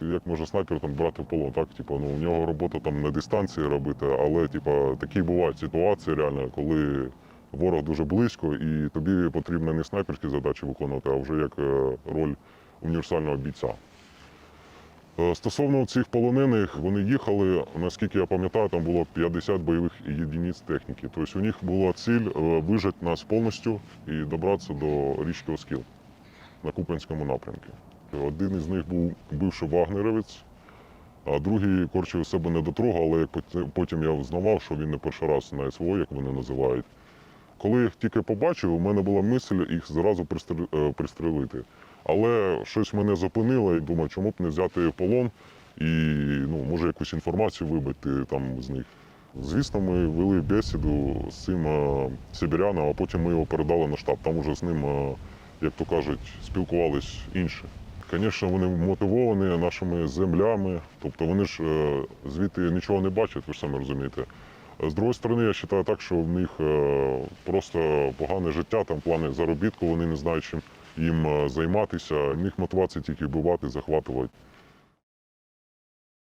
Як може снайпер там брати в полон? Так, типу, ну у нього робота там на дистанції робити, але типу, такі бувають ситуації реально, коли ворог дуже близько, і тобі потрібно не снайперські задачі виконувати, а вже як е, роль універсального бійця. Е, Стосовно цих полонених, вони їхали, наскільки я пам'ятаю, там було 50 бойових єдиниць техніки. Тобто у них була ціль е, вижати нас повністю і добратися до річки Оскіл на Купенському напрямку. Один із них був бивший вагнерівець, а другий корчив себе недотрогу, але потім я взнавав, що він не перший раз на СВО, як вони називають. Коли їх тільки побачив, у мене була мисль їх зразу е, пристрелити. Але щось мене зупинило і думаю, чому б не взяти полон і ну, може якусь інформацію вибити там з них. Звісно, ми вели бесіду з цим е, сибіряном, а потім ми його передали на штаб. Там уже з ним, е, як то кажуть, спілкувались інші. Звісно, вони мотивовані нашими землями, тобто вони ж е, звідти нічого не бачать, ви ж самі розумієте. З другої сторони, я вважаю так, що в них е, просто погане життя, там плани заробітку, вони не знають, чим їм е, займатися. В них мотивація тільки вбивати, захватувати.